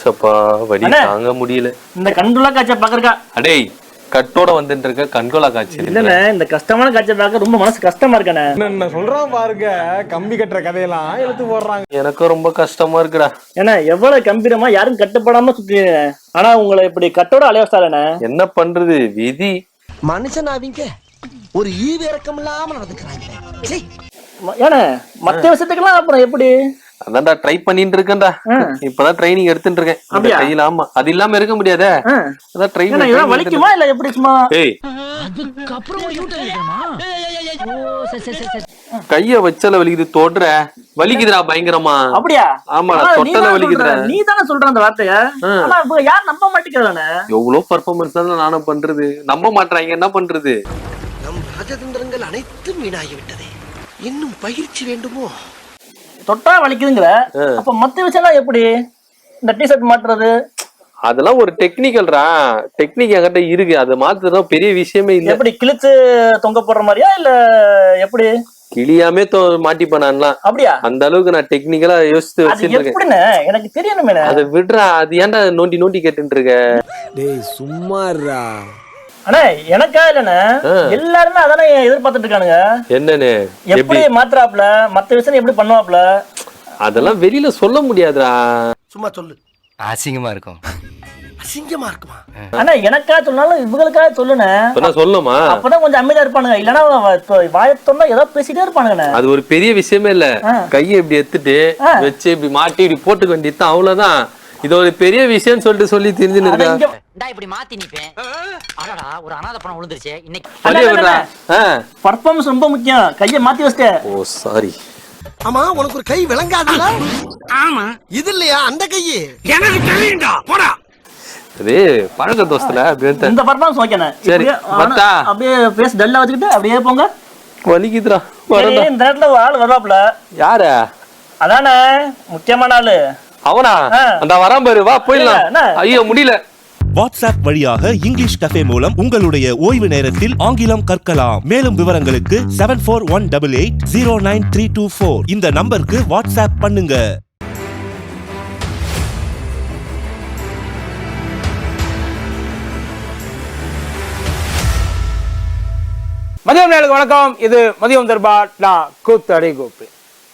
சப்பா வலி. தாங்க முடியல. இந்த கண்கொள்ளா காய்ச்சல் பாக்குறக்கா அடேய் கட்டோட வந்துட்டு இருக்க கண்கொலா காட்சி இல்லண்ணே இந்த கஷ்டமான காய்ச்சல் பார்க்க ரொம்ப மனசு கஷ்டமா இருக்கண்ணே. என்ன சொல்றான் பாருங்க கம்பி கட்டுற கதையெல்லாம் எடுத்து போடுறாங்க. எனக்கும் ரொம்ப கஷ்டமா இருக்குடா. ஏன்னா எவ்வளவு கம்பீரமா யாரும் கட்டுப்படாம சுத்தி ஆனா உங்களை இப்படி கட்டோட அலையவஸ்தாலண்ணே என்ன பண்றது விதி? மனுஷன் அவங்க ஒரு ஈவு இறக்கம் இல்லாம நடந்துக்கிறாங்க ஏன்னா மத்த விஷயத்துக்கெல்லாம் அப்புறம் எப்படி? அதான்டா ட்ரை பண்ணிட்டு இருக்கேன்டா. இப்பதான் ட்ரைனிங் எடுத்துட்டு இருக்கேன்? கையில ஆமா. அது இல்லாம இருக்க முடியாதே. அதான் ட்ரை ஏன்னா இதெல்லாம் வலிக்குமா இல்ல எப்படி சும்மா? ஏய். கைய வச்சால வலிக்குது தொடுற. வலிக்குதுடா பயங்கரமா. அப்படியா? ஆமாடா, தொட்டல நீதானே வலிக்குதுடா. சொல்ற, நீதானே சொல்ற அந்த வார்த்தைய. ஆனா யார் நம்ப மாட்டேங்கிறானே? எவ்வளவு பர்ஃபார்மன்ஸ் தான் நானும் பண்றது. நம்ப மாட்றாங்க என்ன பண்றது? நம் ராஜதந்திரங்கள் அனைத்தும் வீணாகிவிட்டதே. இன்னும் பயிற்சி வேண்டுமோ? தொட்டா வலிக்குதுங்கிற? அப்ப மத்த விஷயம்லாம் எப்படி? இந்த டிஷர்ட் மாட்டுறது அதெல்லாம் ஒரு டெக்னிக்கல்ரா டெக்னிக் என்கிட்ட இருக்கு. அதை மாத்துறதுலாம் பெரிய விஷயமே இல்ல. எப்படி கிழிச்சு தொங்க போடுற மாதிரியா இல்ல எப்படி? கிளியாமே தோ மாட்டிப்பேன் நான்லாம் அப்படியா? அந்த அளவுக்கு நான் டெக்னிக்கலா யோசிச்சு எப்படின்னு எனக்கு தெரியணுமே அதை விடுறா. அது ஏன்டா நோண்டி நோண்டி கேட்டுட்டு இருக்க? டேய் சும்மாறா அண்ணா எனக்கா இல்லண்ணே. எல்லாருமே அதானே எதிர்பார்த்துட்டு இருக்கானுங்க. என்னன்னு எப்படி? மாத்துறாப்ல மத்த விஷயம் எப்படி பண்ணுவாப்ல அதெல்லாம் வெளியில சொல்ல முடியாதுடா. சும்மா சொல்லு. அசிங்கமா இருக்கும். அசிங்கமா இருக்குமா? அண்ணா எனக்கா சொன்னாலும் இவங்களுக்கா சொல்லுண்ணே. சொன்னா சொல்லணுமா அப்பதான் கொஞ்சம் அமைதியா இருப்பானுங்க. இல்லன்னா வாயத்தொன்னா ஏதோ பேசிட்டே இருப்பானுங்கண்ணே. அது ஒரு பெரிய விஷயமே இல்ல. கையை இப்படி எடுத்துட்டு. வச்சு இப்படி மாட்டி இப்படி போட்டுக்க வேண்டியதுதான் அவ்வளவுதான். இது ஒரு பெரிய விஷயம்னு சொல்லிட்டு சொல்லி தெரிஞ்சுன்னு இப்படி மாத்தி நிப்பேன். அடடா ஒரு அனாதை பணம் விழுந்துருச்சு. இன்னைக்கு. பர்ஃபார்மன்ஸ் ரொம்ப முக்கியம். கையை மாத்தி வச்சிட்டேன் ஓ சாரி ஆமா உனக்கு ஒரு கை விளங்காதுல ஆமா. இது இல்லையா அந்த கையே? அது பழக்க தோஸ்தல இந்த பர்ஃபார்மன்ஸ் ஓகேண்ணே சரி, பத்தா? அப்படியே ஃபேஸ் டல்லா வச்சுக்கிட்டு அப்படியே போங்க. வலிக்குதுடா வரடா இந்த நேரத்துல ஆள் வருவாப்ல யார? அதானே முக்கியமான ஆளு. அவனா. அந்த வரான் பாரு வா போயிடலாம். என்ன? ஐயோ முடியல. வாட்ஸ்அப் வழியாக இங்கிலீஷ் கஃபே மூலம் உங்களுடைய ஓய்வு நேரத்தில் ஆங்கிலம் கற்கலாம். மேலும் விவரங்களுக்கு seven four one double eight zero nine three two four இந்த நம்பருக்கு வாட்ஸ்அப் பண்ணுங்க. மதியம் நேருக்கு வணக்கம். இது மதியம் தர்பார் நான் கூத்தடி கோப்பி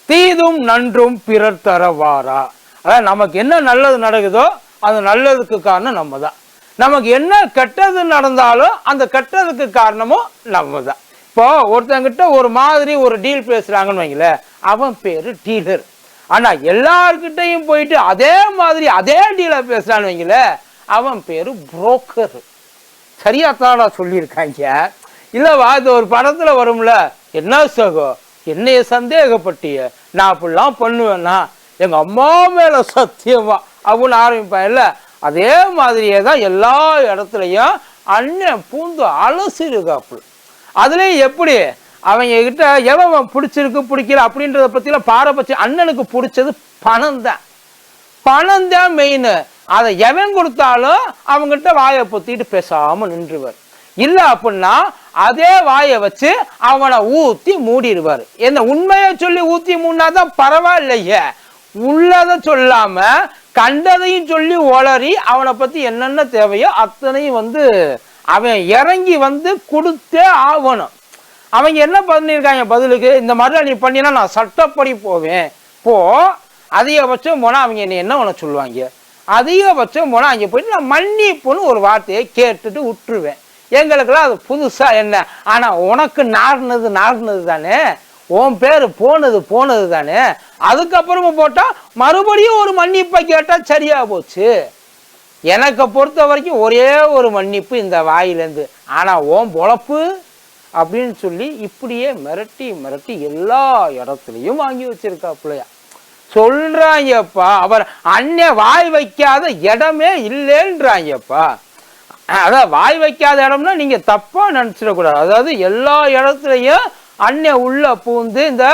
தீதும் நன்றும் பிறர் தர வாரா அதாவது நமக்கு என்ன நல்லது நடக்குதோ அது நல்லதுக்கு காரணம் நம்ம தான் நமக்கு என்ன கெட்டது நடந்தாலும் அந்த கெட்டதுக்கு காரணமும் நம்ம தான் இப்போ ஒருத்தங்கிட்ட ஒரு மாதிரி ஒரு டீல் பேசுறாங்கன்னு வைங்களேன் அவன் பேரு டீலர். ஆனா எல்லார்கிட்டையும் போயிட்டு அதே மாதிரி அதே டீலை பேசுறான்னு வைங்களேன் அவன் பேரு புரோக்கர் சரியா தானா சொல்லியிருக்காங்க? இல்லவா இது ஒரு படத்துல வரும்ல. என்ன சகோ என்னைய சந்தேகப்பட்டிய. நான் அப்படிலாம் பண்ணுவேன்னா எங்க அம்மா மேல சத்தியமா அப்படின்னு ஆரம்பிப்பான் இல்லை அதே மாதிரியே தான் எல்லா இடத்துலையும் அண்ணன் பூந்து அலசிருக்காப்புல. அதுலேயும் எப்படி? அவங்க கிட்ட எவன் பிடிச்சிருக்கு பிடிக்கல? அப்படின்றத பற்றிலாம் பாரபட்சம் அண்ணனுக்கு பிடிச்சது பணம் தான். பணம் தான் மெயின் அதை எவன் கொடுத்தாலும் அவங்ககிட்ட வாயை பொத்திட்டு பேசாமல் நின்றுவார். இல்லை அப்படின்னா அதே வாயை வச்சு அவனை ஊற்றி மூடிடுவார். என்ன உண்மையை சொல்லி ஊற்றி மூடினா தான் பரவாயில்லையே. உள்ளதை சொல்லாமல் கண்டதையும் சொல்லி ஒளறி அவனை பத்தி என்னென்ன தேவையோ அத்தனையும் வந்து அவன் இறங்கி வந்து கொடுத்தே ஆகணும். அவங்க என்ன பண்ணியிருக்காங்க பதிலுக்கு? இந்த மாதிரிலாம் நீ பண்ணினா நான் சட்டப்படி போவேன். போ. அதிகபட்சம் போனால் அவங்க என்ன என்ன உனக்கு சொல்லுவாங்க? அதிகபட்சம் போனால் அங்கே போயிட்டு நான் மன்னிப்புன்னு ஒரு வார்த்தையை கேட்டுட்டு விட்டுருவேன் எங்களுக்கெல்லாம் அது புதுசாக என்ன? ஆனால் உனக்கு நார்னது நார்னது தானே? உன் பேர் போனது போனது தானே? அதுக்கப்புறமா போட்டால் மறுபடியும் ஒரு மன்னிப்பை கேட்டால் சரியாக போச்சு. எனக்கு பொறுத்த வரைக்கும் ஒரே ஒரு மன்னிப்பு இந்த வாயிலேருந்து. ஆனால் ஓம் பொழப்பு அப்படின்னு சொல்லி இப்படியே மிரட்டி மிரட்டி எல்லா இடத்துலையும் வாங்கி வச்சிருக்காப்புள்ளையா சொல்கிறாங்கப்பா அவர் அண்ணன் வாய் வைக்காத இடமே இல்லைன்றாங்கப்பா அதான் வாய் வைக்காத இடம்னா நீங்கள் தப்பாக நினச்சிடக்கூடாது. அதாவது எல்லா இடத்துலையும் அண்ணன் உள்ள பூந்து இந்த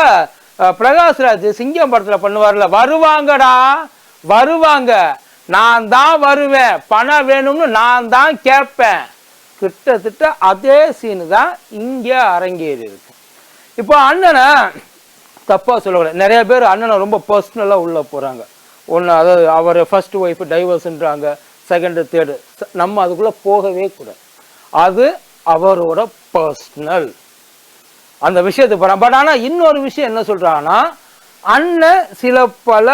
பிரகாஷ்ராஜ் சிங்கம் படத்துல பண்ணுவார்ல வருவாங்கடா வருவாங்க. நான் தான் வருவேன். பணம் வேணும்னு நான் தான் கேட்பேன். கிட்டத்தட்ட அதே சீனு தான் இங்கே அரங்கேறி இருக்கு. இப்போ அண்ணனை தப்பாக சொல்லக்கூடாது நிறைய பேர் அண்ணனை ரொம்ப பர்சனலாக உள்ளே போகிறாங்க ஒன்று அதாவது அவர் ஃபர்ஸ்ட் ஒய்ஃப் டைவர்ஸ்ன்றாங்க செகண்டு தேர்டு நம்ம அதுக்குள்ளே போகவே கூடாது. அது அவரோட பர்சனல் அந்த விஷயத்தை போகிறான் பட் ஆனால் இன்னொரு விஷயம் என்ன சொல்கிறாங்கன்னா அண்ணன் சில பல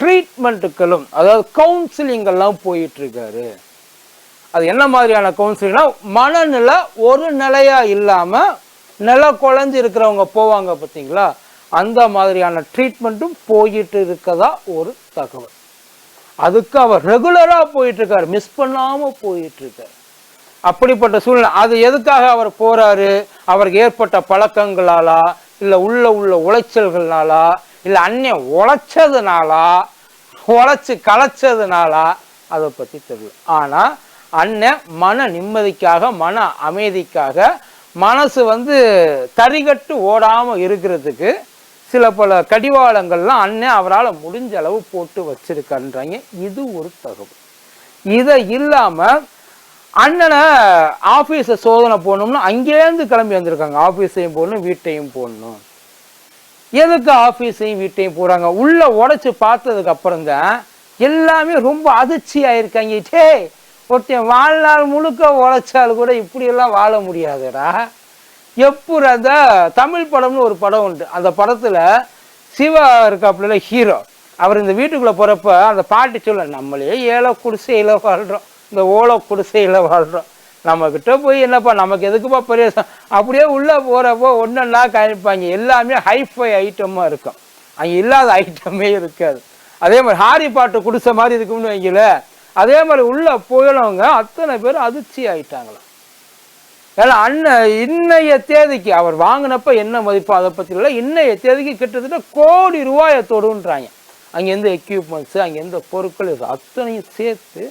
ட்ரீட்மெண்ட்டுகளும் அதாவது கவுன்சிலிங்கெல்லாம் போயிட்டுருக்காரு. அது என்ன மாதிரியான கவுன்சிலிங்னா மனநிலை ஒரு நிலையாக இல்லாமல் நில குழஞ்சு இருக்கிறவங்க போவாங்க பார்த்தீங்களா? அந்த மாதிரியான ட்ரீட்மெண்ட்டும் போயிட்டு இருக்கதா ஒரு தகவல். அதுக்கு அவர் ரெகுலராக போயிட்டுருக்கார். மிஸ் பண்ணாமல் போயிட்டுருக்கார். அப்படிப்பட்ட சூழ்நிலை. அது எதுக்காக அவர் போறாரு? அவருக்கு ஏற்பட்ட பழக்கங்களாலா? இல்ல உள்ள உள்ள உளைச்சல்கள்னாலா? இல்ல அன்னைய உழைச்சதுனாலா? உழைச்சு களைச்சதுனாலா? அதை பத்தி தெரியல. ஆனா அண்ணன் மன நிம்மதிக்காக மன அமைதிக்காக மனசு வந்து தரிகட்டு ஓடாம இருக்கிறதுக்கு சில பல கடிவாளங்கள்லாம் அண்ணன் அவரால் முடிஞ்ச அளவு போட்டு வச்சிருக்கான்றாங்க. இது ஒரு தகவல். இதை இல்லாமல் அண்ணனை ஆஃபீஸை சோதனை போடணும்னு அங்கேருந்து கிளம்பி வந்திருக்காங்க. ஆஃபீஸையும் போடணும் வீட்டையும் போடணும். எதுக்கு ஆஃபீஸையும் வீட்டையும் போகிறாங்க உள்ளே உடச்சி பார்த்ததுக்கு அப்புறம் தான் எல்லாமே ரொம்ப அதிர்ச்சி ஆயிருக்காங்க டே ஒருத்தன் வாழ்நாள் முழுக்க உழைச்சாலும் கூட இப்படியெல்லாம் வாழ முடியாதுடா. எப்படி அந்த தமிழ் படம்னு ஒரு படம் உண்டு. அந்த படத்தில் சிவா இருக்காப்புல ஹீரோ அவர் இந்த வீட்டுக்குள்ளே போகிறப்ப அந்த பாட்டு சொல்ல நம்மளே ஏழை குடிசையில் வாழ்கிறோம் இந்த ஓலை குடிசையில் வாழ்கிறோம் நம்மக்கிட்ட போய் என்னப்பா நமக்கு எதுக்குப்பா பெரிய அப்படியே உள்ளே போகிறப்போ ஒன்னொன்னா காமிப்பாங்க. எல்லாமே ஹைஃபை ஐட்டமாக இருக்கும். அங்கே இல்லாத ஐட்டமே இருக்காது. அதே மாதிரி ஹாரி பாட்டு குடிசை மாதிரி இருக்கும்னு வைங்கள அதே மாதிரி உள்ளே போயிடவங்க அத்தனை பேர் அதிர்ச்சி ஆயிட்டாங்களாம். ஏன்னா அண்ணன் இன்னைய தேதிக்கு அவர் வாங்கினப்ப என்ன மதிப்பு? அதை பத்தி இல்லை. இன்னைய தேதிக்கு கிட்டத்தட்ட கோடி ரூபாயை தொடுன்றாங்க. அங்கேருந்து எக்யூப்மெண்ட்ஸு அங்கேருந்து பொருட்கள் அத்தனையும் சேர்த்து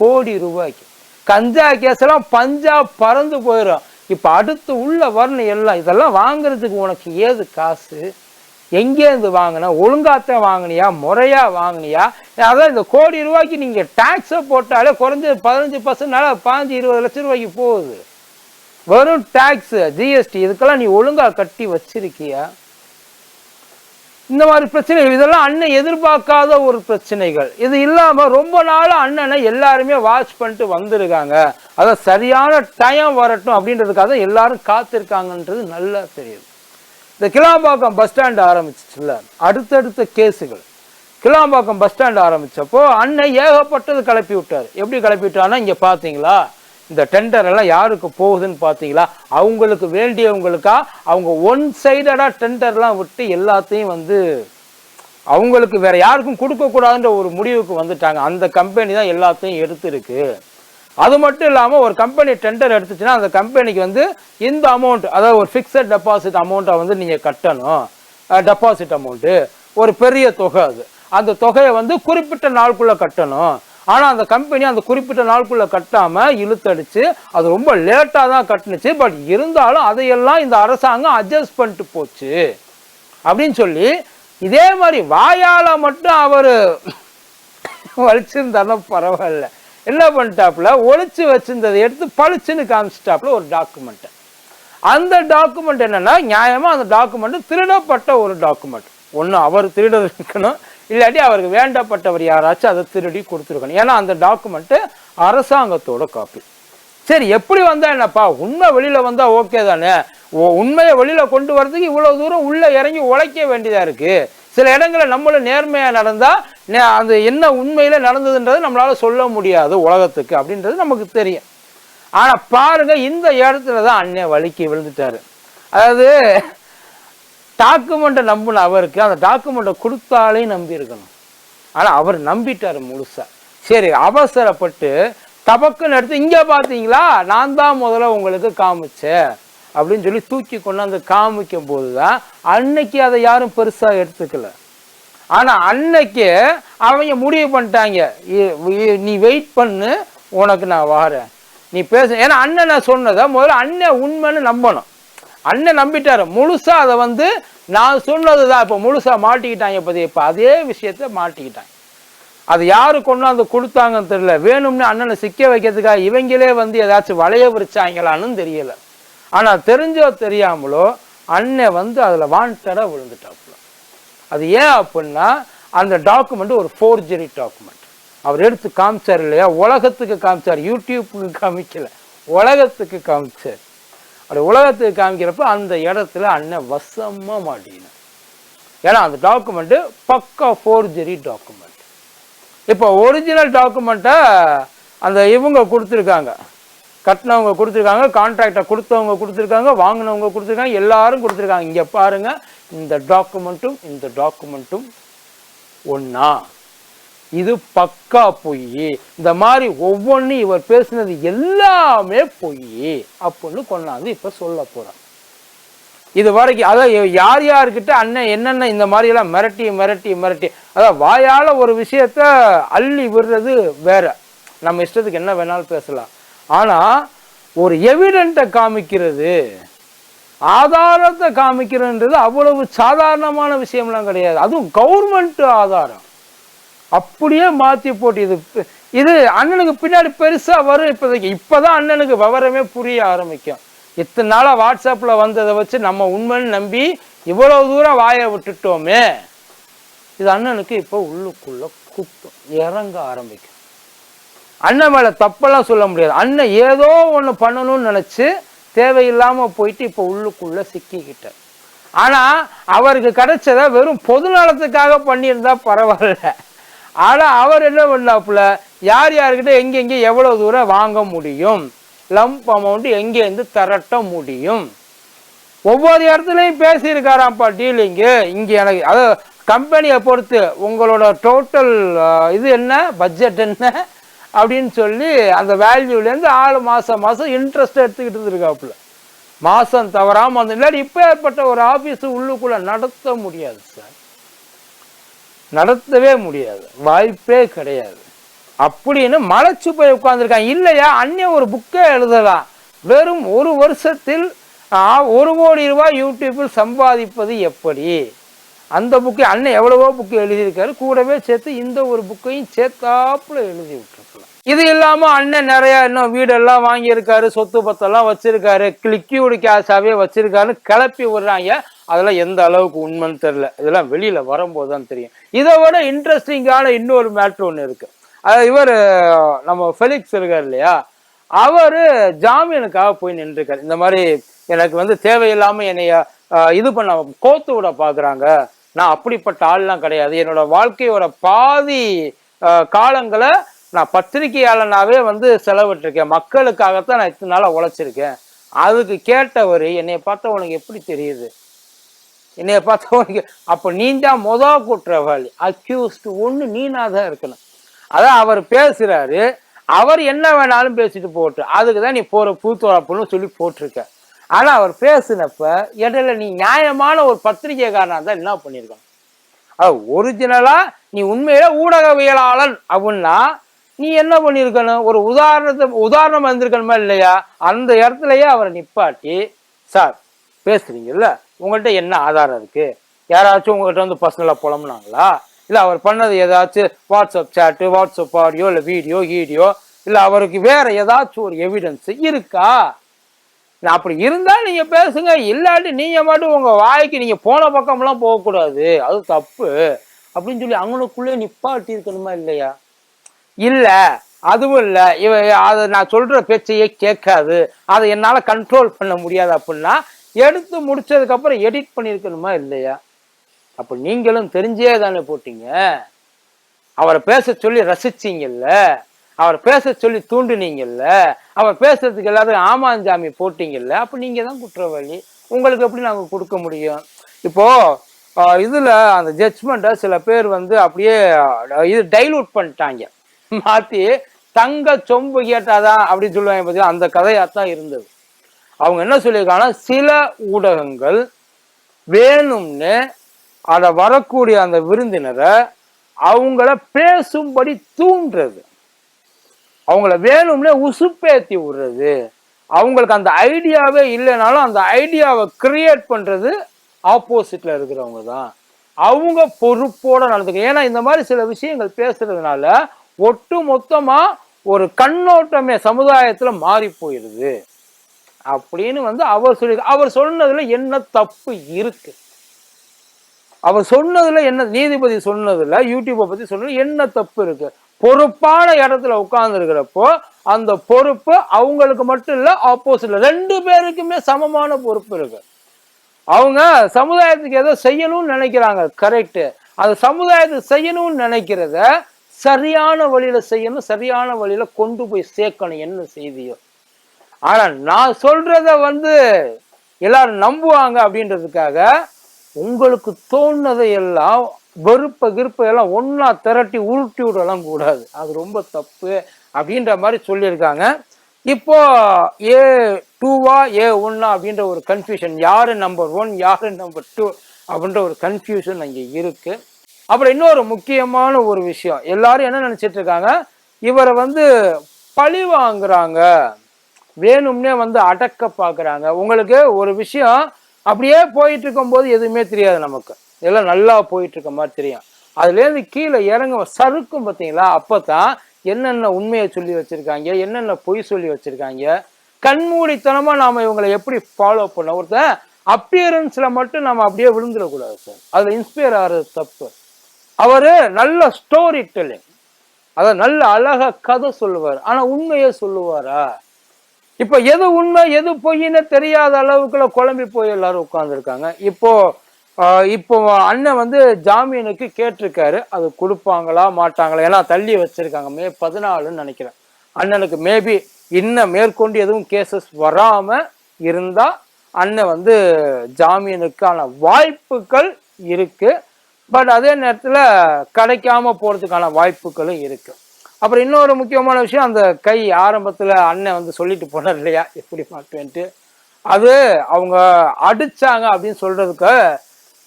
கோடி ரூபாய்க்கு. கஞ்சா கேஸ் எல்லாம் பஞ்சாப் பறந்து போயிடும் இப்போ அடுத்து உள்ள வரணும் எல்லாம் இதெல்லாம் வாங்குறதுக்கு உனக்கு ஏது காசு? எங்கேருந்து வாங்கின? ஒழுங்காத்தான் வாங்கினியா? முறையா வாங்கினியா? அதான் இந்த கோடி ரூபாய்க்கு நீங்கள் டேக்ஸை போட்டாலே குறைஞ்சது பதினஞ்சு பர்சன்ட்னால பாஞ்சு இருபது லட்சம் ரூபாய்க்கு போகுது. வெறும் டேக்ஸு ஜிஎஸ்டி இதுக்கெல்லாம் நீ ஒழுங்கா கட்டி வச்சிருக்கியா? இந்த மாதிரி பிரச்சனைகள் இதெல்லாம் அண்ணன் எதிர்பார்க்காத ஒரு பிரச்சனைகள். இது இல்லாமல் ரொம்ப நாள் அண்ணனை எல்லாருமே வாட்ச் பண்ணிட்டு வந்திருக்காங்க. அதான் சரியான டைம் வரட்டும் அப்படின்றதுக்காக தான் எல்லாரும் காத்திருக்காங்கன்றது நல்லா தெரியுது. இந்த கிளாம்பாக்கம் பஸ் ஸ்டாண்ட் ஆரம்பிச்சிச்சுல அடுத்தடுத்த கேஸுகள் கிளாம்பாக்கம் பஸ் ஸ்டாண்ட் ஆரம்பித்தப்போ அண்ணன் ஏகப்பட்டது கிளப்பி விட்டார். எப்படி கிளப்பி விட்டார்னா இங்கே பார்த்தீங்களா இந்த டெண்டர் எல்லாம் யாருக்கு போகுதுன்னு பார்த்தீங்களா? அவங்களுக்கு வேண்டியவங்களுக்கா? அவங்க ஒன் சைடடாக டெண்டர்லாம் விட்டு எல்லாத்தையும் வந்து அவங்களுக்கு வேற யாருக்கும் கொடுக்கக்கூடாதுன்ற ஒரு முடிவுக்கு வந்துட்டாங்க. அந்த கம்பெனி தான் எல்லாத்தையும் எடுத்துருக்கு. அது மட்டும் இல்லாமல் ஒரு கம்பெனி டெண்டர் எடுத்துச்சுன்னா அந்த கம்பெனிக்கு வந்து இந்த அமௌண்ட் அதாவது ஒரு ஃபிக்ஸட் டெபாசிட் அமௌண்ட்டை வந்து நீங்கள் கட்டணும். டெபாசிட் அமௌண்ட்டு ஒரு பெரிய தொகை அது. அந்த தொகையை வந்து குறிப்பிட்ட நாளுக்குள்ளே கட்டணும். ஆனால் அந்த கம்பெனி அந்த குறிப்பிட்ட நாளுக்குள்ளே கட்டாமல் இழுத்தடிச்சு அது ரொம்ப லேட்டாக தான் கட்டுனுச்சு. பட் இருந்தாலும் அதையெல்லாம் இந்த அரசாங்கம் அட்ஜஸ்ட் பண்ணிட்டு போச்சு. அப்படின்னு சொல்லி இதே மாதிரி வாயால் மட்டும் அவர் வலிச்சிருந்தாலும் பரவாயில்ல. என்ன பண்ணிட்டாப்புல ஒழிச்சு வச்சிருந்ததை எடுத்து பளிச்சுன்னு காமிச்சிட்டாப்புல ஒரு டாக்குமெண்ட்டை அந்த டாக்குமெண்ட் என்னென்னா நியாயமாக அந்த டாக்குமெண்ட் திருடப்பட்ட ஒரு டாக்குமெண்ட் ஒன்று அவர் திருட இருக்கணும் இல்லாட்டி அவருக்கு வேண்டப்பட்டவர் யாராச்சும் அதை திருடி கொடுத்துருக்கணும். ஏன்னா அந்த டாக்குமெண்ட்டு அரசாங்கத்தோட காப்பி சரி எப்படி வந்தால் என்னப்பா? உண்மை வெளியில் வந்தால் ஓகே தானே? உண்மையை வெளியில் கொண்டு வரதுக்கு இவ்வளோ தூரம் உள்ளே இறங்கி உழைக்க வேண்டியதாக இருக்குது சில இடங்களில் நம்மளும் நேர்மையாக நடந்தால் நே- அது என்ன உண்மையில் நடந்ததுன்றது நம்மளால் சொல்ல முடியாது உலகத்துக்கு அப்படின்றது நமக்கு தெரியும். ஆனால் பாருங்கள் இந்த இடத்துல தான் அண்ணன் வலிக்கு விழுந்துட்டாரு. அதாவது டாக்குமெண்ட்டை நம்பின அவருக்கு அந்த டாக்குமெண்ட்டை கொடுத்தாலே நம்பி இருக்கணும். அவர் நம்பிட்டாரு முழுசாக சரி அவசரப்பட்டு தபக்குன்னு எடுத்து இங்கே பார்த்தீங்களா? நான் தான் முதல்ல உங்களுக்கு காமிச்சேன். அப்படின்னு சொல்லி தூக்கி கொண்டாந்து காமிக்கும் போதுதான் அன்னைக்கு அதை யாரும் பெருசாக எடுத்துக்கல. ஆனால் அன்னைக்கு அவங்க முடிவு பண்ணிட்டாங்க. இ- இ- நீ வெயிட் பண்ணு உனக்கு நான் வாரேன். நீ பேச. ஏன்னா அண்ணன் நான் சொன்னதை முதல்ல அண்ணன் உண்மைன்னு நம்பணும். அண்ணன் நம்பிட்டாரு. முழுசா அதை வந்து நான் சொன்னதுதான். இப்போ முழுசா மாட்டிக்கிட்டாங்க பத்தி இப்போ அதே விஷயத்த மாட்டிக்கிட்டாங்க. அது யாரு கொண்டாந்து கொடுத்தாங்கன்னு தெரியல. வேணும்னு அண்ணனை சிக்க வைக்கிறதுக்காக இவங்களே வந்து ஏதாச்சும் வளைய விரிச்சாங்களான்னு தெரியல. ஆனா தெரிஞ்சோ தெரியாமலோ அண்ணன் வந்து அதுல வாண்டடா விழுந்துட்டாப்புல. அது ஏன் அப்படின்னா அந்த டாக்குமெண்ட் ஒரு ஃபோர்ஜரி டாக்குமெண்ட் அவர் எடுத்து காமிச்சார் இல்லையா? உலகத்துக்கு காமிச்சார். யூடியூப்புக்கு காமிக்கல. உலகத்துக்கு காமிச்சார். அப்படி உலகத்துக்கு காமிக்கிறப்ப அந்த இடத்துல அண்ணன் வசமாக மாட்டினார் ஏன்னா அந்த டாக்குமெண்ட்டு பக்கா ஃபோர்ஜரி டாக்குமெண்ட் இப்போ ஒரிஜினல் டாக்குமெண்ட்டை அந்த இவங்க கொடுத்துருக்காங்க. கட்டினவங்க கொடுத்துருக்காங்க கான்ட்ராக்டை கொடுத்தவங்க கொடுத்துருக்காங்க வாங்கினவங்க கொடுத்துருக்காங்க எல்லாரும் கொடுத்துருக்காங்க. இங்கே பாருங்கள் இந்த டாக்குமெண்ட்டும் இந்த டாக்குமெண்ட்டும் ஒன்றா இது பக்கா பொய். இந்த மாதிரி ஒவ்வொன்றும் இவர் பேசுனது எல்லாமே பொய். அப்படின்னு கொண்டாந்து இப்போ சொல்ல போகிறார் இது வரைக்கும் அதான் யார் யார்கிட்ட அண்ணன் என்னென்ன இந்த மாதிரியெல்லாம் மிரட்டி மிரட்டி மிரட்டி அதான் வாயால் ஒரு விஷயத்த அள்ளி விடுறது வேற. நம்ம இஷ்டத்துக்கு என்ன வேணாலும் பேசலாம். ஆனால் ஒரு எவிடென்ட்டை காமிக்கிறது ஆதாரத்தை காமிக்கிறன்றது அவ்வளவு சாதாரணமான விஷயம்லாம் கிடையாது. அதுவும் கவர்மெண்ட் ஆதாரம். அப்படியே மாற்றி போட்டு இது இது அண்ணனுக்கு பின்னாடி பெருசாக வரும் இப்போதைக்கு. இப்போ தான் அண்ணனுக்கு விவரமே புரிய ஆரம்பிக்கும். இத்தனை நாளாக வாட்ஸ்அப்பில் வந்ததை வச்சு நம்ம உண்மைன்னு நம்பி இவ்வளோ தூரம் வாயை விட்டுட்டோமே. இது அண்ணனுக்கு இப்போ உள்ளுக்குள்ள குத்தும் இறங்க ஆரம்பிக்கும். அண்ணன் மேலே தப்பெல்லாம் சொல்ல முடியாது. அண்ணன் ஏதோ ஒன்று பண்ணணும்னு நினச்சி தேவையில்லாமல் போயிட்டு இப்போ உள்ளுக்குள்ளே சிக்கிக்கிட்டார். ஆனால் அவருக்கு கிடைச்சதை வெறும் பொது நலத்துக்காக பண்ணியிருந்தா பரவாயில்ல. ஆனால் அவர் என்ன பண்ணாப்புல? யார் யார்கிட்ட எங்கெங்கே எவ்வளோ தூரம் வாங்க முடியும்? லம்ப் அமௌண்ட் எங்கேருந்து திரட்ட முடியும்? ஒவ்வொரு இடத்துலையும் பேசியிருக்காராம்ப்பா டீலிங்கு இங்கே எனக்கு அதாவது கம்பெனியை பொறுத்து உங்களோட டோட்டல் இது என்ன? பட்ஜெட் என்ன? அப்படின்னு சொல்லி அந்த வேல்யூலேருந்து ஆள் மாதம் மாதம் இன்ட்ரெஸ்ட் எடுத்துக்கிட்டு இருந்திருக்காப்புல. மாதம் தவறாமல் வந்து இல்லாட்டி இப்போ ஏற்பட்ட ஒரு ஆஃபீஸு உள்ளுக்குள்ளே நடத்த முடியாது சார் நடத்தவே முடியாது. வாய்ப்பே கிடையாது. அப்படின்னு மலைச்சு போய் உட்காந்துருக்காங்க இல்லையா? அந்நிய ஒரு புக்கே எழுதலாம் வெறும் ஒரு வருஷத்தில் ஒரு கோடி ரூபாய் யூடியூப்பில் சம்பாதிப்பது எப்படி? அந்த புக்கு அண்ணன் எவ்வளவோ புக்கு எழுதியிருக்காரு. கூடவே சேர்த்து இந்த ஒரு புக்கையும் சேர்த்தாப்புல எழுதி விட்டுருக்கலாம். இது இல்லாமல் அண்ணன் நிறைய இன்னும் வீடெல்லாம் வாங்கியிருக்காரு. சொத்து பத்தெல்லாம் வச்சிருக்காரு. கிளிக்கியூடு கேஷாவே வச்சிருக்காருன்னு கிளப்பி விடுறாங்க. அதெல்லாம் எந்த அளவுக்கு உண்மைன்னு தெரியல. இதெல்லாம் வெளியில வரும்போது தான் தெரியும். இதை விட இன்ட்ரெஸ்டிங்கான இன்னொரு மேட்ரு ஒன்று இருக்கு. அது இவர் நம்ம ஃபெலிக்ஸ் இருக்கார் இல்லையா? அவர் ஜாமீனுக்காக போய் நின்றுருக்கார். இந்த மாதிரி எனக்கு வந்து தேவையில்லாமல் என்னைய இது பண்ண கோத்து விட பார்க்குறாங்க நான் அப்படிப்பட்ட ஆள்லாம் கிடையாது. என்னோட வாழ்க்கையோட பாதி காலங்களை நான் பத்திரிகையாளனாகவே வந்து செலவிட்டிருக்கேன். மக்களுக்காகத்தான் நான் இத்தனை நாளாக உழைச்சிருக்கேன். அதுக்கு கேட்டவர் என்னைய பார்த்தா உனக்கு எப்படி தெரியுது? என்னைய பார்த்தா உனக்கு அப்ப நீ தான் மொத குற்றவாளி. அக்யூஸ்டு ஒன்று நீனா தான் இருக்கணும். அதான் அவர் பேசுகிறாரு அவர் என்ன வேணாலும் பேசிட்டு போட்டு அதுக்கு தான் நீ போகிற பூத்தோரப்புன்னு சொல்லி போட்டிருக்க. ஆனால் அவர் பேசினப்ப இடையில நீ நியாயமான ஒரு பத்திரிகைக்காரனாக தான் என்ன பண்ணியிருக்கான் அது ஒரிஜினலாக நீ உண்மையில ஊடகவியலாளன் அப்படின்னா நீ என்ன பண்ணியிருக்கணும் ஒரு உதாரணத்தை உதாரணம் வந்திருக்கணுமா இல்லையா? அந்த இடத்துலயே அவரை நிப்பாட்டி சார் பேசுறீங்கல்ல? உங்கள்கிட்ட என்ன ஆதாரம் இருக்குது யாராச்சும் உங்கள்கிட்ட வந்து பர்சனலாக புலம்புனாங்களா? இல்லை அவர் பண்ணது ஏதாச்சும் வாட்ஸ்அப் சாட்டு வாட்ஸ்அப் ஆடியோ இல்லை வீடியோ வீடியோ இல்லை அவருக்கு வேறு ஏதாச்சும் ஒரு எவிடன்ஸ் இருக்கா? நான் அப்படி இருந்தால் நீங்கள் பேசுங்க இல்லாட்டி நீங்கள் மட்டும் உங்கள் வாய்க்கு நீங்கள் போன பக்கம்லாம் போகக்கூடாது. அது தப்பு. அப்படின்னு சொல்லி அவங்களுக்குள்ளே நிப்பாட்டி இருக்கணுமா இல்லையா? இல்லை அதுவும் இல்லை. இவ அதை நான் சொல்கிற பேச்சையே கேட்காது. அதை என்னால் கண்ட்ரோல் பண்ண முடியாது அப்படின்னா எடுத்து முடிச்சதுக்கப்புறம் எடிட் பண்ணியிருக்கணுமா இல்லையா? அப்போ நீங்களும் தெரிஞ்சே தானே போட்டீங்க. அவரை பேச சொல்லி ரசிச்சிங்கல்ல. அவர் பேச சொல்லி தூண்டுனீங்கல்ல. அவர் பேசுறதுக்கு எல்லாரும் ஆமாஞ்சாமி போட்டீங்கல்ல. அப்போ நீங்கள் தான் குற்றவாளி. உங்களுக்கு எப்படி நாங்கள் கொடுக்க முடியும்? இப்போ இதில் அந்த ஜட்ஜ்மெண்ட்டை சில பேர் வந்து அப்படியே இது டைலூட் பண்ணிட்டாங்க. மாற்றி தங்க சொம்பு கேட்டாதான் அப்படின்னு சொல்லுவாங்க பார்த்தீங்கன்னா அந்த கதையாக தான் இருந்தது. அவங்க என்ன சொல்லியிருக்காங்கன்னா சில ஊடகங்கள் வேணும்னு அதை வரக்கூடிய அந்த விருந்தினரை அவங்கள பேசும்படி தூண்டுறது. அவங்கள வேணும்னே உசுப்பேத்தி விடுறது. அவங்களுக்கு அந்த ஐடியாவே இல்லைனாலும் அந்த ஐடியாவை கிரியேட் பண்ணுறது ஆப்போசிட்டில் இருக்கிறவங்க தான். அவங்க பொறுப்போட நடந்துக்க ஏன்னா இந்த மாதிரி சில விஷயங்கள் பேசுறதுனால ஒட்டு மொத்தமாக ஒரு கண்ணோட்டமே சமுதாயத்தில் மாறி போயிடுது அப்படின்னு வந்து அவர் சொல்லி அவர் சொன்னதுல என்ன தப்பு இருக்கு? அவர் சொன்னதுல என்ன நீதிபதி சொன்னதுல யூடியூப்பை பத்தி சொன்னது என்ன தப்பு இருக்கு? பொறுப்பான இடத்துல உட்கார்ந்து இருக்கிறப்போ அந்த பொறுப்பு அவங்களுக்கு மட்டும் இல்ல ஆப்போசிட்ல ரெண்டு பேருக்குமே சமமான பொறுப்பு இருக்கு. அவங்க சமுதாயத்துக்கு ஏதோ செய்யணும்னு நினைக்கிறாங்க கரெக்டு அது சமுதாயத்துக்கு செய்யணும்னு நினைக்கிறத சரியான வழியில செய்யணும் சரியான வழியில கொண்டு போய் சேர்க்கணும் என்ன செய்தியோ. ஆனா நான் சொல்றத வந்து எல்லாரும் நம்புவாங்க அப்படின்றதுக்காக உங்களுக்கு தோணுனதை எல்லாம் வெறுப்ப கிருப்ப எல்லாம் ஒன்றா திரட்டி உருட்டி விடலாம் கூடாது. அது ரொம்ப தப்பு அப்படின்ற மாதிரி சொல்லியிருக்காங்க. இப்போ ஏ டூவா ஏ ஒன்னா அப்படின்ற ஒரு கன்ஃபியூஷன் யாரு நம்பர் ஒன் யாரு நம்பர் டூ அப்படின்ற ஒரு கன்ஃபியூஷன் அங்கே இருக்கு. அப்புறம் இன்னொரு முக்கியமான ஒரு விஷயம் எல்லாரும் என்ன நினைச்சிட்டு இருக்காங்க? இவரை வந்து பழி வாங்குறாங்க. வேணும்னே வந்து அடக்க பார்க்குறாங்க உங்களுக்கு ஒரு விஷயம் அப்படியே போயிட்டு இருக்கும்போது எதுவுமே தெரியாது நமக்கு. எல்லாம் நல்லா போயிட்டு இருக்க மாதிரி தெரியும். அதுலேருந்து கீழே இறங்க சறுக்கும் பார்த்தீங்களா? அப்போ தான் என்னென்ன உண்மையை சொல்லி வச்சுருக்காங்க என்னென்ன பொய் சொல்லி வச்சுருக்காங்க கண்மூடித்தனமாக நாம் இவங்களை எப்படி ஃபாலோ பண்ண ஒருத்தன் அப்பியரன்ஸில் மட்டும் நம்ம அப்படியே விழுந்துடக்கூடாது சார். அதில் இன்ஸ்பயர் ஆகிறது தப்பு. அவர் நல்ல ஸ்டோரி டெல்லிங் அதை நல்ல அழகாக கதை சொல்லுவார். ஆனால் உண்மையே சொல்லுவாரா? இப்ப எது உண்மை எது பொய்ன்னு தெரியாத அளவுக்குள்ள குழம்பி போய் எல்லாரும் உட்கார்ந்துருக்காங்க. இப்போ இப்போ அண்ணன் வந்து ஜாமீனுக்கு கேட்டிருக்காரு. அது கொடுப்பாங்களா மாட்டாங்களா? ஏன்னா தள்ளி வச்சிருக்காங்க. மே பதினாலுன்னு நினைக்கிறேன். அண்ணனுக்கு மேபி இன்னும் மேற்கொண்டு எதுவும் கேசஸ் வராம இருந்தா அண்ணன் வந்து ஜாமீனுக்கான வாய்ப்புகள் இருக்கு. பட் அதே நேரத்தில் கிடைக்காம போகிறதுக்கான வாய்ப்புகளும் இருக்குது அப்புறம் இன்னொரு முக்கியமான விஷயம் அந்த கை ஆரம்பத்தில் அண்ணன் வந்து சொல்லிட்டு போனார் இல்லையா? எப்படி மாட்டுவேன்ட்டு. அது அவங்க அடிச்சாங்க அப்படின்னு சொல்றதுக்கு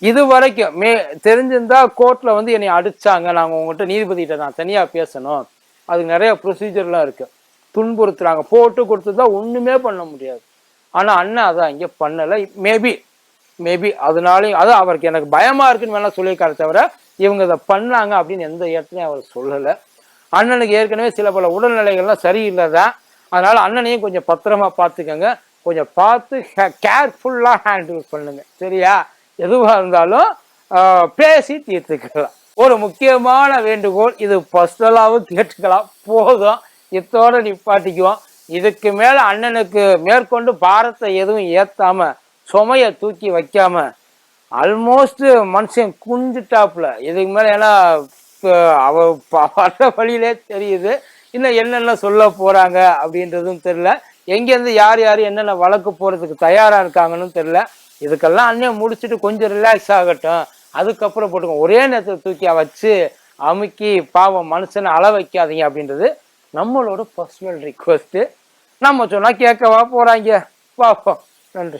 இது வரைக்கும் மே தெரிஞ்சிருந்தா கோர்ட்டில் வந்து என்னை அடிச்சாங்க. நாங்கள் உங்கள்கிட்ட நீதிபதிகிட்ட நான் தனியாக பேசணும். அதுக்கு நிறைய ப்ரொசீஜர்லாம் இருக்குது துன்புறுத்துறாங்க. போட்டு கொடுத்துருந்தா ஒன்றுமே பண்ண முடியாது. ஆனால் அண்ணன் அதான் இங்க பண்ணலை. மேபி மேபி அதனாலையும் அது அவருக்கு எனக்கு பயமாக இருக்குன்னு வேணால் சொல்லியிருக்காரு தவிர இவங்க இதை பண்ணாங்க அப்படின்னு எந்த இடத்துலையும் அவர் சொல்லலை. அண்ணனுக்கு ஏற்கனவே சில பல உடல்நிலைகள்லாம் சரியில்லை தான் அதனால் அண்ணனையும் கொஞ்சம் பத்திரமா பார்த்துக்கோங்க. கொஞ்சம் பார்த்து கேர்ஃபுல்லாக ஹேண்டில் பண்ணுங்க. சரியா? எதுவாக இருந்தாலும் பேசி தீர்த்துக்கலாம். ஒரு முக்கியமான வேண்டுகோள் இது பர்சனலாகவும் கேட்டுக்கலாம். போதும். இத்தோட நிப்பாட்டிக்குவோம். இதுக்கு மேலே அண்ணனுக்கு மேற்கொண்டு பாரத்தை எதுவும் ஏற்றாமல் சுமையை தூக்கி வைக்காம ஆல்மோஸ்ட் மனுஷன் குஞ்சுட்டாப்புல இதுக்கு மேலே ஏன்னா அவ வர்ற வழியிலே தெரியுது. இன்னும் என்னென்ன சொல்ல போறாங்க அப்படின்றதும் தெரியல. எங்கேருந்து யார் யார் என்னென்ன வழக்கு போறதுக்கு தயாரா இருக்காங்கன்னு தெரியல. இதுக்கெல்லாம் அண்ணன் முடிச்சுட்டு கொஞ்சம் ரிலாக்ஸ் ஆகட்டும். அதுக்கப்புறம் போட்டுக்கோ ஒரே நேரத்தில் தூக்கி வச்சு அமுக்கி பாவம் மனுஷனை அள வைக்காதீங்க அப்படின்றது நம்மளோட பர்சனல் ரிக்வஸ்ட்டு நம்ம சொன்னால் கேட்கவா போகிறாங்க பார்ப்போம் நன்றி.